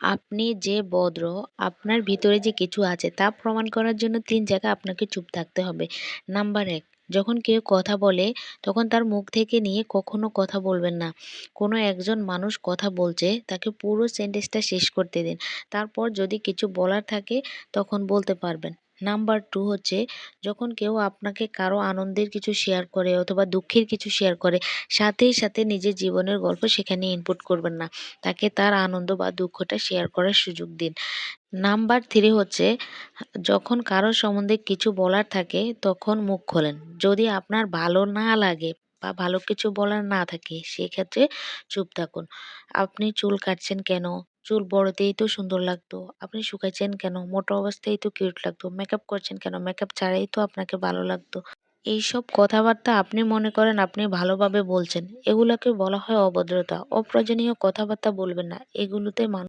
আপনি যে বদ্র আপনার ভিতরে যে কিছু আছে তা প্রমাণ করার জন্য তিন জায়গা আপনাকে চুপ থাকতে হবে। নাম্বার এক, যখন কেউ কথা বলে, তখন তার মুখ থেকে নিয়ে কখনো কথা বলবেন না। কোনো একজন মানুষ কথা বলছে, তাকে পুরো সেন্টেন্সটা শেষ করতে দিন। তারপর যদি কিছু বলার থাকে, তখন বলতে পারবেন। নাম্বার টু হচ্ছে, যখন কেউ আপনাকে কারও আনন্দের কিছু শেয়ার করে অথবা দুঃখের কিছু শেয়ার করে, সাথেই সাথে নিজের জীবনের গল্প সেখানে ইনপুট করবেন না। তাকে তার আনন্দ বা দুঃখটা শেয়ার করার সুযোগ দিন। নাম্বার থ্রি হচ্ছে, যখন কারও সম্বন্ধে কিছু বলার থাকে, তখন মুখ খোলেন। যদি আপনার ভালো না লাগে বা ভালো কিছু বলার না থাকে, সেক্ষেত্রে চুপ থাকুন। আপনি চুল কাটছেন কেন? চুল বড়তেই তো সুন্দর লাগতো। আপনি শুকাইছেন কেন? মোটা অবস্থায় তো কিউট লাগতো। মেকআপ করছেন কেন? মেকআপ ছাড়াই তো আপনাকে ভালো লাগতো। এইসব কথাবার্তা আপনি মনে করেন আপনি ভালোভাবে বলছেন। এগুলোকে বলা হয় অভদ্রতা। অপ্রয়োজনীয় কথাবার্তা বলবেন না। এগুলোতে মানুষ